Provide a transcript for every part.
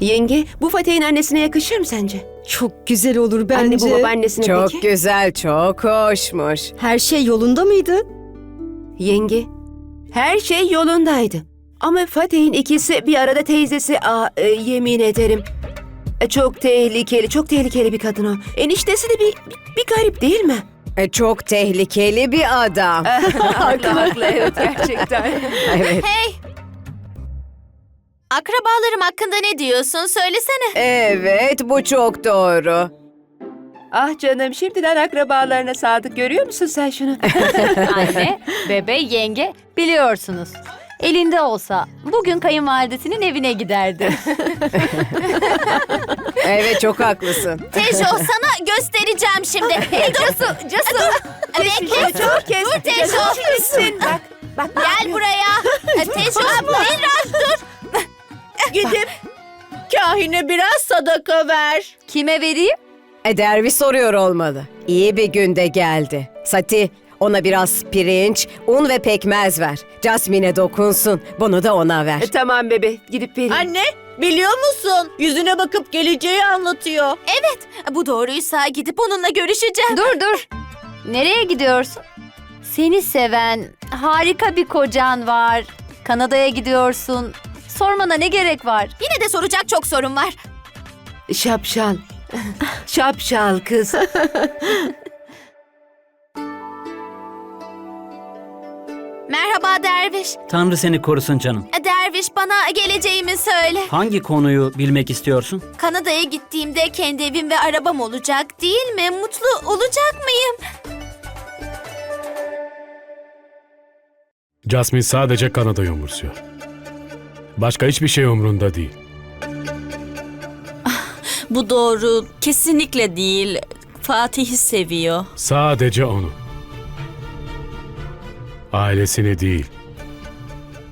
Yenge, bu Fatih'in annesine yakışır mı sence? Çok güzel olur bence. Anne bu babaannesine Çok peki? güzel, çok hoşmuş. Her şey yolunda mıydı? Yenge, her şey yolundaydı. Ama Fatih'in ikisi bir arada teyzesi, aa, e, yemin ederim. E, çok tehlikeli, çok tehlikeli bir kadın o. Eniştesi de bir, bir, bir garip değil mi? E, çok tehlikeli bir adam. haklı, haklı, evet gerçekten. evet. Hey! Akrabalarım hakkında ne diyorsun? Söylesene. Evet, bu çok doğru. ah canım, şimdiden akrabalarına sadık görüyor musun sen şunu? Anne, bebe, yenge biliyorsunuz. Elinde olsa bugün kayınvalidesinin evine giderdi. Evet, çok haklısın. Tejo sana göstereceğim şimdi. Hey dur. Casu. Bekle. çok kes. Dur Tejo. Bak. Bak, Gel buraya. Tejo biraz dur. Gidip kahine biraz sadaka ver. Kime vereyim? E, Dervi soruyor olmalı. İyi bir günde geldi. Sati, ona biraz pirinç, un ve pekmez ver. Jasmine'e dokunsun. Bunu da ona ver. E, tamam bebe, gidip vereyim. Anne biliyor musun? Yüzüne bakıp geleceği anlatıyor. Evet. Bu doğruysa gidip onunla görüşeceğim. Dur dur. Nereye gidiyorsun? Seni seven harika bir kocan var. Kanada'ya gidiyorsun. Sormana ne gerek var? Yine de soracak çok sorun var. Şapşal. Şapşal kız. Merhaba Derviş. Tanrı seni korusun canım. Derviş bana geleceğimi söyle. Hangi konuyu bilmek istiyorsun? Kanada'ya gittiğimde kendi evim ve arabam olacak değil mi? Mutlu olacak mıyım? Jasmine sadece Kanada'yı umursuyor. Başka hiçbir şey umrunda değil. Bu doğru. Kesinlikle değil. Fatih'i seviyor. Sadece onu. Ailesini değil.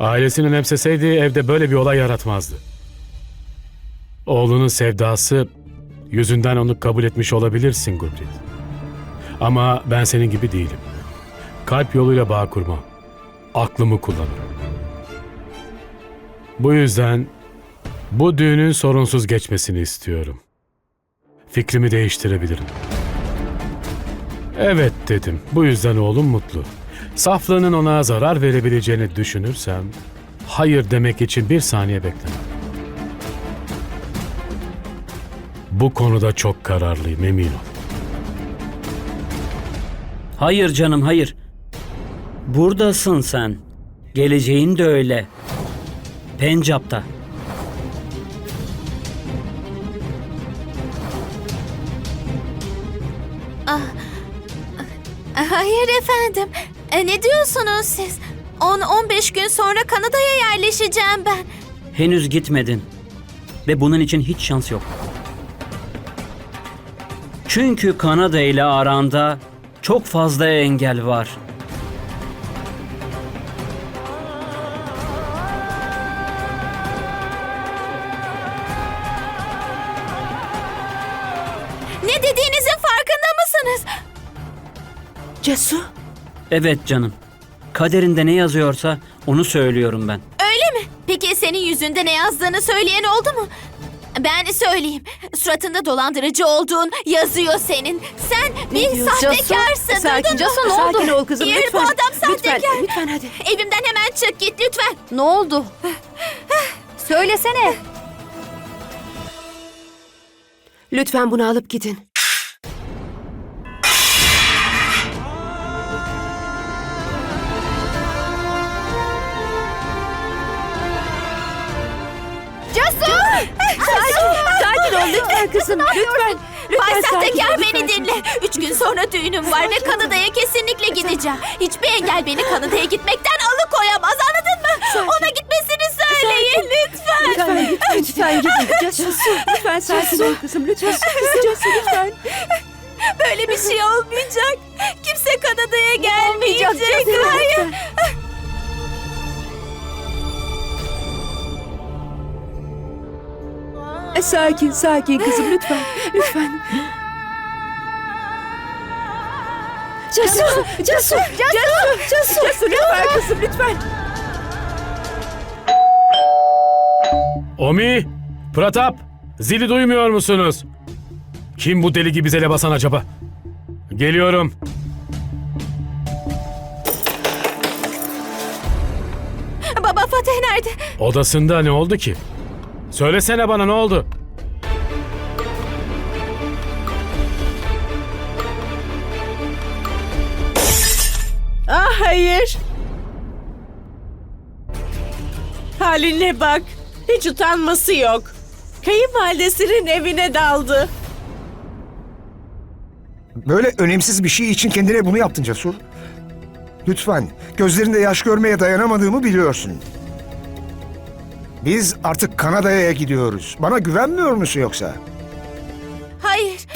Ailesini önemseseydi evde böyle bir olay yaratmazdı. Oğlunun sevdası yüzünden onu kabul etmiş olabilirsin Gurprit. Ama ben senin gibi değilim. Kalp yoluyla bağ kurmam. Aklımı kullanırım. Bu yüzden bu düğünün sorunsuz geçmesini istiyorum. Fikrimi değiştirebilirim. Evet dedim. Bu yüzden oğlum mutlu. Saflığının ona zarar verebileceğini düşünürsem hayır demek için bir saniye beklemem. Bu konuda çok kararlıyım emin ol. Hayır canım hayır. Buradasın sen. Geleceğin de öyle. Pencap'ta. Hayır efendim. E, ne diyorsunuz siz? 10-15 gün sonra Kanada'ya yerleşeceğim ben. Henüz gitmedin. Ve bunun için hiç şans yok. Çünkü Kanada ile aranda çok fazla engel var. Evet canım. Kaderinde ne yazıyorsa onu söylüyorum ben. Öyle mi? Peki senin yüzünde ne yazdığını söyleyen oldu mu? Ben söyleyeyim. Suratında dolandırıcı olduğun yazıyor senin. Sen bir diyorsun? sahtekarsın. Sakin, duydun mu? Casu, ne oldu? Sakin ol kızım, Hayır, lütfen. bu adam sahtekar. Lütfen, lütfen hadi. Evimden hemen çık git lütfen. Ne oldu? Söylesene. Lütfen bunu alıp gidin. Kızım. Lütfen. Bay Lütfen sakin sahtekar ol, beni lütfen. dinle. Üç gün sonra düğünüm var ve Kanada'ya kesinlikle gideceğim. Hiçbir engel beni Kanada'ya gitmekten alıkoyamaz anladın mı? Ona gitmesini söyleyin lütfen. Lütfen, lütfen, lütfen gidin. Cesu, lütfen sakin ol kızım. Lütfen. Cesu lütfen. Böyle bir şey olmayacak. Kimse Kanada'ya gelmeyecek. Hayır. Sakin, sakin kızım lütfen. Lütfen. Cesu, Cesu, Cesu, Cesu, Cesu lütfen kızım lütfen. Omi, Pratap, zili duymuyor musunuz? Kim bu deli gibi zile basan acaba? Geliyorum. Baba Fatih nerede? Odasında ne oldu ki? Söylesene bana ne oldu? Ah hayır. Haline bak. Hiç utanması yok. Kayınvalidesinin evine daldı. Böyle önemsiz bir şey için kendine bunu yaptın Cesur. Lütfen, gözlerinde yaş görmeye dayanamadığımı biliyorsun. Biz artık Kanada'ya gidiyoruz. Bana güvenmiyor musun yoksa? Hayır.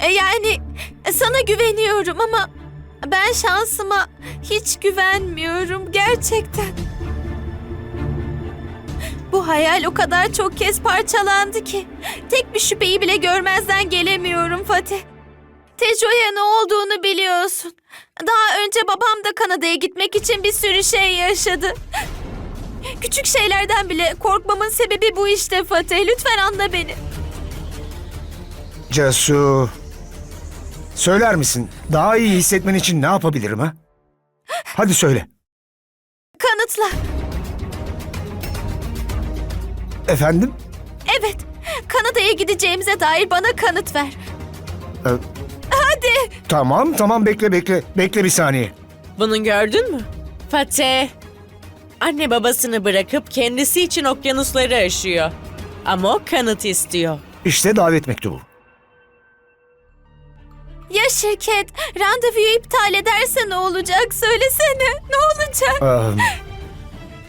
E, Yani sana güveniyorum ama ben şansıma hiç güvenmiyorum gerçekten. Bu hayal o kadar çok kez parçalandı ki tek bir şüpheyi bile görmezden gelemiyorum Fatih. Tejo'ya ne olduğunu biliyorsun. Daha önce babam da Kanada'ya gitmek için bir sürü şey yaşadı. Küçük şeylerden bile korkmamın sebebi bu işte Fatih. Lütfen anla beni. Cesur. Söyler misin? Daha iyi hissetmen için ne yapabilirim ha? Hadi söyle. Kanıtla. Efendim? Evet. Kanada'ya gideceğimize dair bana kanıt ver. Tamam, tamam bekle bekle. Bekle bir saniye. Bunu gördün mü? Fatih. Anne babasını bırakıp kendisi için okyanusları aşıyor. Ama o kanıt istiyor. İşte davet mektubu. Ya şirket randevuyu iptal ederse ne olacak? Söylesene. Ne olacak? Ah,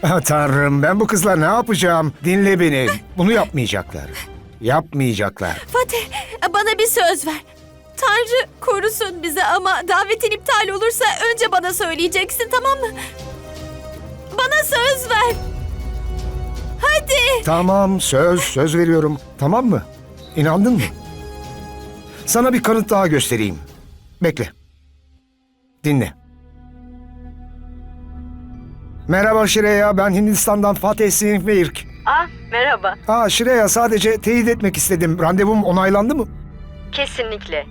ah, Tanrım ben bu kızla ne yapacağım? Dinle beni. Bunu yapmayacaklar. Yapmayacaklar. Fatih bana bir söz ver. Tanrı korusun bizi ama davetin iptal olursa önce bana söyleyeceksin tamam mı? Bana söz ver. Hadi. Tamam söz söz veriyorum. Tamam mı? İnandın mı? Sana bir kanıt daha göstereyim. Bekle. Dinle. Merhaba Şireya, ben Hindistan'dan Fatih Singh Virk. Ah merhaba. Aa Şireya sadece teyit etmek istedim. Randevum onaylandı mı? Kesinlikle.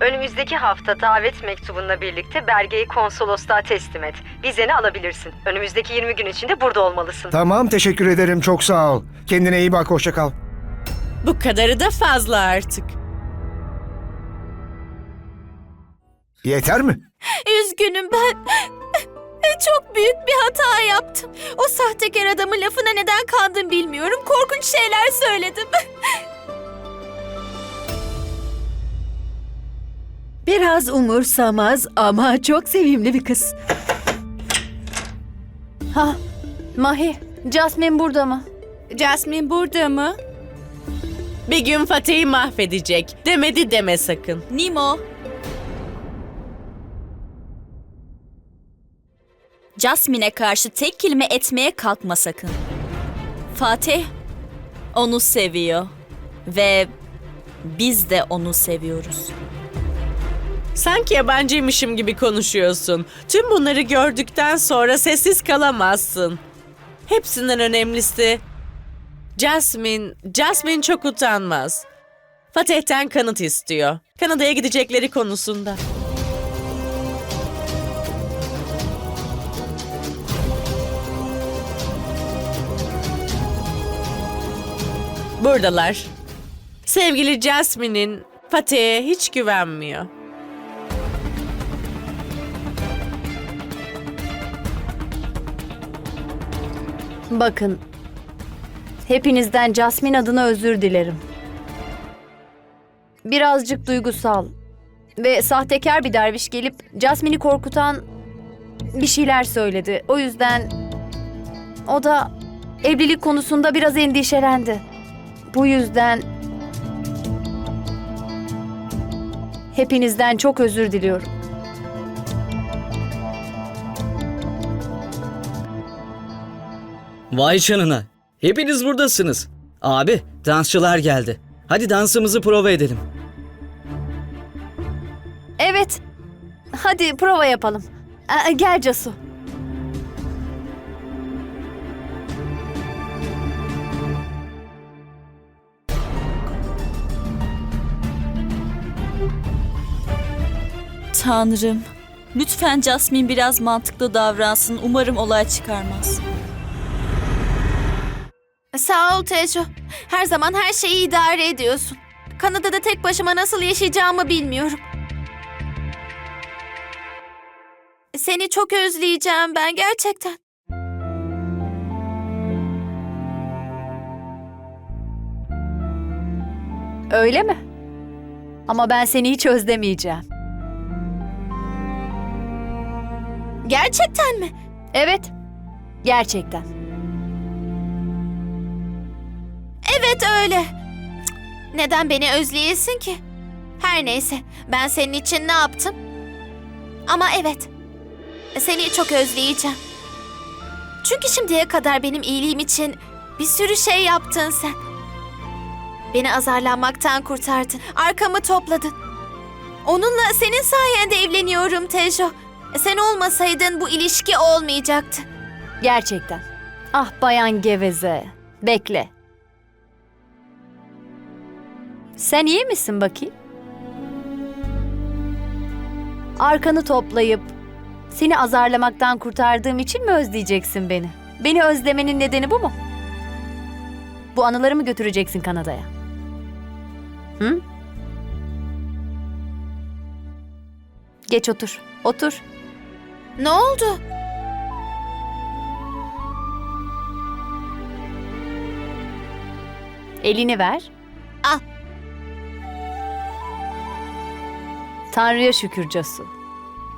Önümüzdeki hafta davet mektubunla birlikte belgeyi konsolosluğa teslim et. Vizeni alabilirsin. Önümüzdeki 20 gün içinde burada olmalısın. Tamam teşekkür ederim çok sağ ol. Kendine iyi bak hoşça kal. Bu kadarı da fazla artık. Yeter mi? Üzgünüm ben. Çok büyük bir hata yaptım. O sahtekar adamın lafına neden kandım bilmiyorum. Korkunç şeyler söyledim. Biraz umursamaz ama çok sevimli bir kız. Ha, Mahi, Jasmine burada mı? Jasmine burada mı? Bir gün Fatih'i mahvedecek. Demedi deme sakın. Nimo. Jasmine'e karşı tek kelime etmeye kalkma sakın. Fatih onu seviyor ve biz de onu seviyoruz. Sanki yabancıymışım gibi konuşuyorsun. Tüm bunları gördükten sonra sessiz kalamazsın. Hepsinden önemlisi Jasmine, Jasmine çok utanmaz. Fatih'ten kanıt istiyor. Kanada'ya gidecekleri konusunda. Buradalar. Sevgili Jasmine'in Fatih'e hiç güvenmiyor. Bakın, hepinizden Jasmine adına özür dilerim. Birazcık duygusal ve sahtekar bir derviş gelip Jasmine'i korkutan bir şeyler söyledi. O yüzden o da evlilik konusunda biraz endişelendi. Bu yüzden hepinizden çok özür diliyorum. Vay canına. Hepiniz buradasınız. Abi, dansçılar geldi. Hadi dansımızı prova edelim. Evet. Hadi prova yapalım. Aa, gel Casu. Tanrım. Lütfen Jasmine biraz mantıklı davransın. Umarım olay çıkarmaz. Sağ ol Tejo. Her zaman her şeyi idare ediyorsun. Kanada'da tek başıma nasıl yaşayacağımı bilmiyorum. Seni çok özleyeceğim ben gerçekten. Öyle mi? Ama ben seni hiç özlemeyeceğim. Gerçekten mi? Evet. Gerçekten. Evet öyle. Neden beni özleyesin ki? Her neyse ben senin için ne yaptım? Ama evet. Seni çok özleyeceğim. Çünkü şimdiye kadar benim iyiliğim için bir sürü şey yaptın sen. Beni azarlanmaktan kurtardın. Arkamı topladın. Onunla senin sayende evleniyorum Tejo. Sen olmasaydın bu ilişki olmayacaktı. Gerçekten. Ah bayan geveze. Bekle. Sen iyi misin bakayım? Arkanı toplayıp seni azarlamaktan kurtardığım için mi özleyeceksin beni? Beni özlemenin nedeni bu mu? Bu anıları mı götüreceksin Kanada'ya? Hı? Geç otur. Otur. Ne oldu? Elini ver. Tanrı'ya şükür Casu.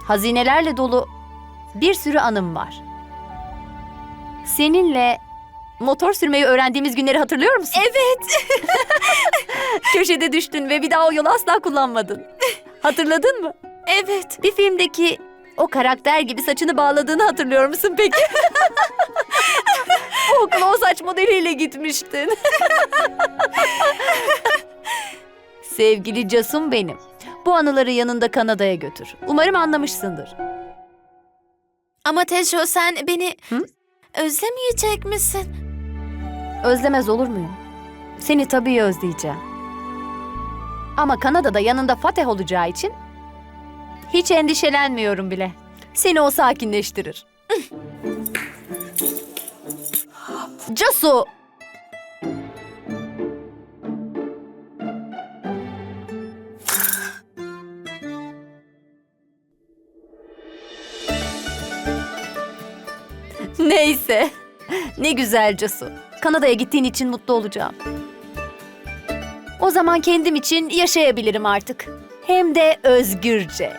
Hazinelerle dolu bir sürü anım var. Seninle motor sürmeyi öğrendiğimiz günleri hatırlıyor musun? Evet. Köşede düştün ve bir daha o yolu asla kullanmadın. Hatırladın mı? Evet. Bir filmdeki o karakter gibi saçını bağladığını hatırlıyor musun peki? o okula o saç modeliyle gitmiştin. Sevgili Casım benim. Bu anıları yanında Kanada'ya götür. Umarım anlamışsındır. Ama Tejo sen beni Hı? özlemeyecek misin? Özlemez olur muyum? Seni tabii özleyeceğim. Ama Kanada'da yanında Fatih olacağı için hiç endişelenmiyorum bile. Seni o sakinleştirir. Casu! Neyse. Ne güzel Casu. Kanada'ya gittiğin için mutlu olacağım. O zaman kendim için yaşayabilirim artık. Hem de özgürce.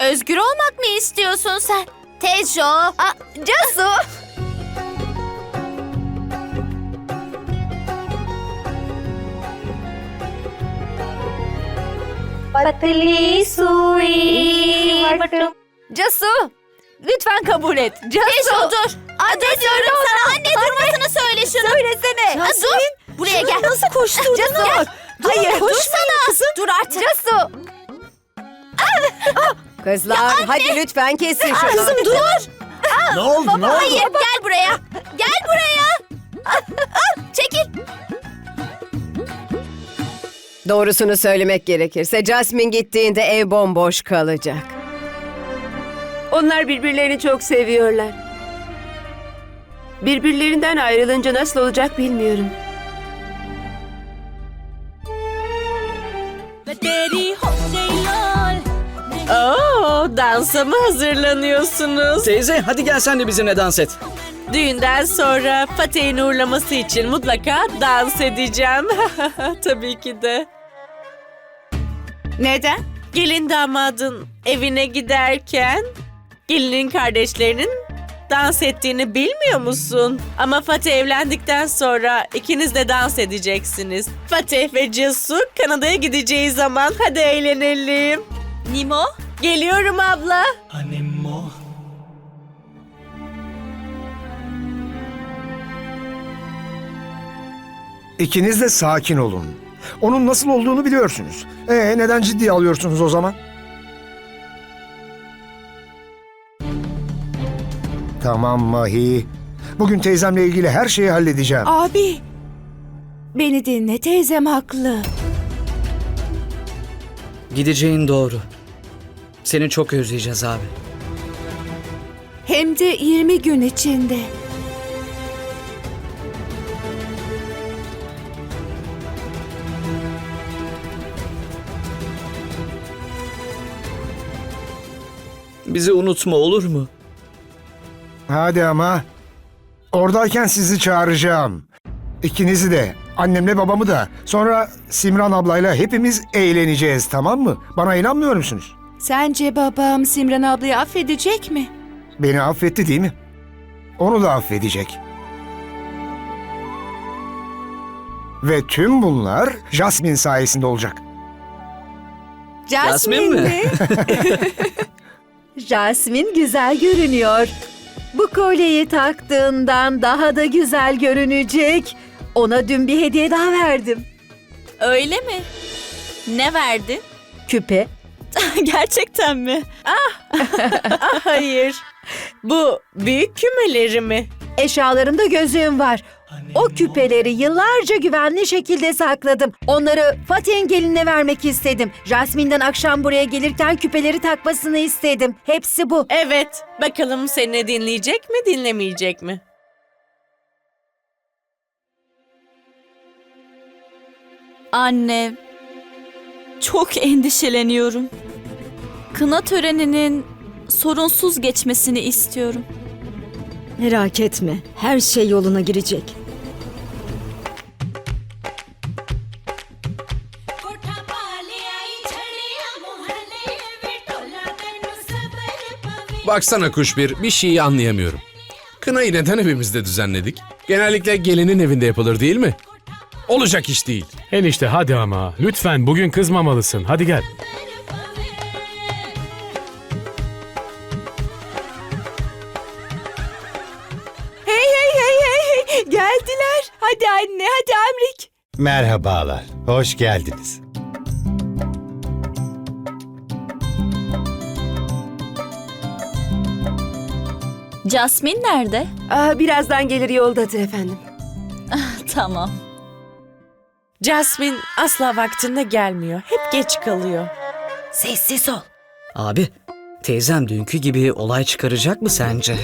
Özgür olmak mı istiyorsun sen? Tejo. Aa, Casu! Casu! Lütfen kabul et. Casu! Tejo dur. Dur diyorum sana. Anne durmasını söyle şunu. Söylesene. Dur. Buraya gel. Nasıl koşturdun? Casu! Gel. Hayır, Dursana. Dur artık. Casu! Kızlar hadi lütfen kesin şunu. Kızım dur. Ne oldu? Ne oldu? Hayır gel buraya. Gel buraya. Ah, ah, Çekil. Doğrusunu söylemek gerekirse Jasmine gittiğinde ev bomboş kalacak. Onlar birbirlerini çok seviyorlar. Birbirlerinden ayrılınca nasıl olacak bilmiyorum. Oo, dansa mı hazırlanıyorsunuz? Teyze hadi gel sen de bizimle dans et. Düğünden sonra Fatih'in uğurlaması için mutlaka dans edeceğim. Tabii ki de. Neden? Gelin damadın evine giderken gelinin kardeşlerinin dans ettiğini bilmiyor musun? Ama Fatih evlendikten sonra ikiniz de dans edeceksiniz. Fatih ve Cesu Kanada'ya gideceği zaman hadi eğlenelim. Nimo? Geliyorum abla. İkiniz de sakin olun. Onun nasıl olduğunu biliyorsunuz. Ee neden ciddiye alıyorsunuz o zaman? Tamam Mahi. Bugün teyzemle ilgili her şeyi halledeceğim. Abi, beni dinle teyzem haklı. Gideceğin doğru. Seni çok özleyeceğiz abi. Hem de 20 gün içinde. Bizi unutma olur mu? Hadi ama. Oradayken sizi çağıracağım. İkinizi de, annemle babamı da. Sonra Simran ablayla hepimiz eğleneceğiz tamam mı? Bana inanmıyor musunuz? Sence babam Simran ablayı affedecek mi? Beni affetti değil mi? Onu da affedecek. Ve tüm bunlar Jasmine sayesinde olacak. Jasmine mi? Jasmine güzel görünüyor. Bu kolyeyi taktığından daha da güzel görünecek. Ona dün bir hediye daha verdim. Öyle mi? Ne verdi? Küpe. Gerçekten mi? Ah, hayır. Bu büyük kümeleri mi? Eşyalarımda gözlüğüm var. O küpeleri yıllarca güvenli şekilde sakladım. Onları Fatih'in geline vermek istedim. Jasmine'den akşam buraya gelirken küpeleri takmasını istedim. Hepsi bu. Evet. Bakalım seni dinleyecek mi dinlemeyecek mi? Anne, çok endişeleniyorum. Kına töreninin sorunsuz geçmesini istiyorum. Merak etme. Her şey yoluna girecek. Baksana kuş bir, bir şeyi anlayamıyorum. Kınayı neden evimizde düzenledik? Genellikle gelinin evinde yapılır değil mi? Olacak iş değil. Enişte hadi ama. Lütfen bugün kızmamalısın. Hadi gel. Hey hey hey hey hey geldiler. Hadi anne hadi Amrik. Merhabalar, hoş geldiniz. Jasmine nerede? Aa, birazdan gelir yoldadır efendim. Tamam. Jasmine asla vaktinde gelmiyor. Hep geç kalıyor. Sessiz ol. Abi, teyzem dünkü gibi olay çıkaracak mı sence?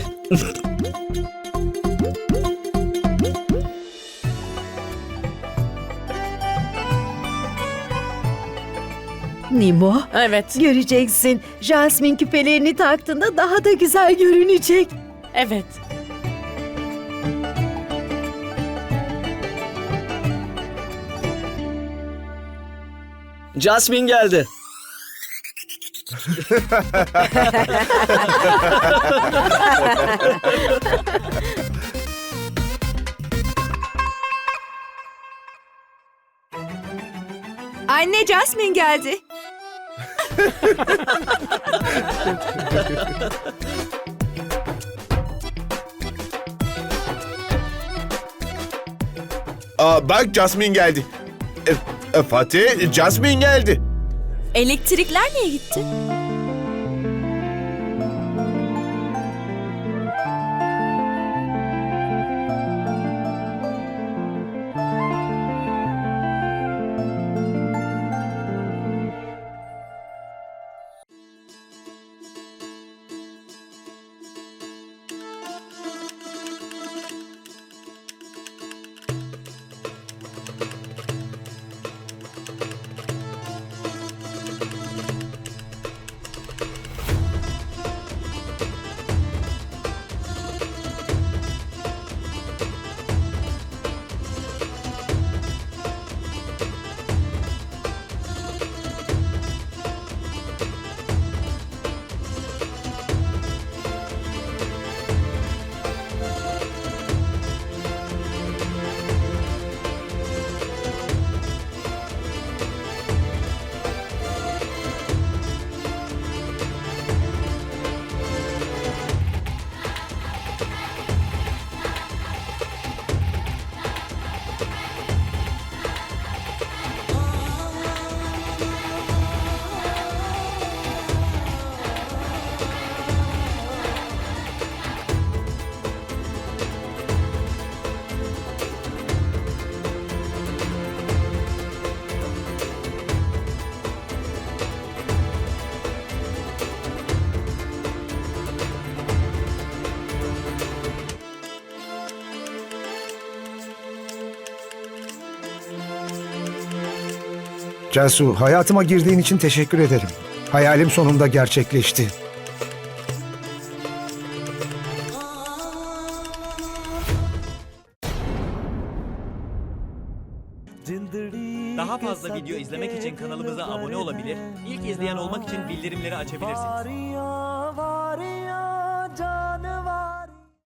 Nimo. Evet, Göreceksin. Jasmine küpelerini taktığında daha da güzel görünecek. Evet. Jasmine geldi. Anne Jasmine geldi. Aa, bak Jasmine geldi. E, e, Fatih, Jasmine geldi. Elektrikler niye gitti? Cansu, hayatıma girdiğin için teşekkür ederim. Hayalim sonunda gerçekleşti. Daha fazla video izlemek için kanalımıza abone olabilir, ilk izleyen olmak için bildirimleri açabilirsiniz.